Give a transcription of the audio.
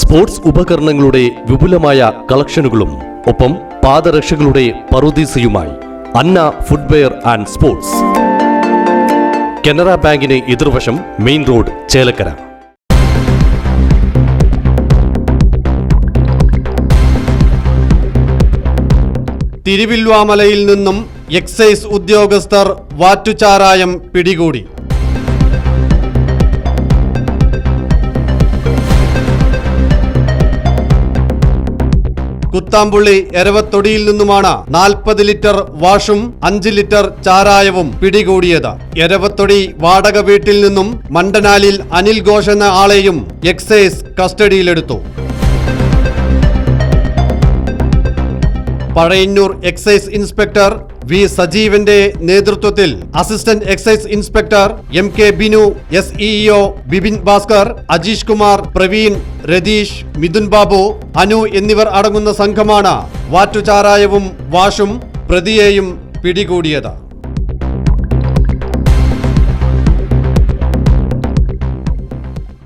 Sports ഉപകരണങ്ങളുടെ വിപുലമായ കളക്ഷനുകളും ഒപ്പം പാദരക്ഷകളുടെ പറുദീസയുമായി Anna footwear and sports. Canara ബാങ്കിന് എതിർവശം മെയിൻ റോഡ് ചേലക്കര. തിരുവില്വാമലയിൽ നിന്നും എക്സൈസ് ഉദ്യോഗസ്ഥർ വാറ്റുചാരായം പിടികൂടി. കുത്താമ്പുള്ളി എരവത്തൊടിയിൽ നിന്നുമാണ് നാൽപ്പത് ലിറ്റർ വാഷും അഞ്ച് ലിറ്റർ ചാരായവും പിടികൂടിയത്. എരവത്തൊടി വാടക വീട്ടിൽ നിന്നും മണ്ടനാലിൽ അനിൽ ഘോഷ് എന്ന ആളെയും എക്സൈസ് കസ്റ്റഡിയിലെടുത്തു. പഴയന്നൂർ എക്സൈസ് ഇൻസ്പെക്ടർ വി സജീവന്റെ നേതൃത്വത്തിൽ assistant excise inspector M K Binu S EO Bipin Bhaskar Ajeesh Kumar Praveen Ratheesh Mithun Babu Anu എന്നിവർ അടങ്ങുന്ന സംഘമാണ് വാറ്റുചാരായവും വാഷും പ്രതിയെയും പിടികൂടിയത്.